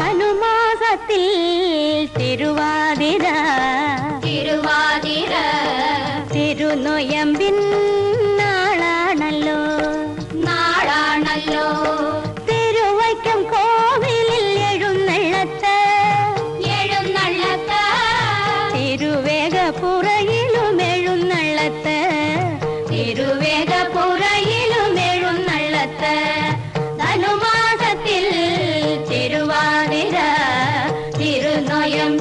അനുമാസത്തിൽ തിരുവാതിര. തിരുവാതിര. തിരുനൊയമ്പിൻ നാളാണല്ലോ നാളാണല്ലോ. തിരുവൈക്കം കോവിലിൽ എഴുന്നള്ളത്ത്. എഴുന്നള്ളത്ത്. തിരുവേഗപ്പുറയിലും എഴുന്നള്ളത്ത്. തിരുവേഗപ്പുറ am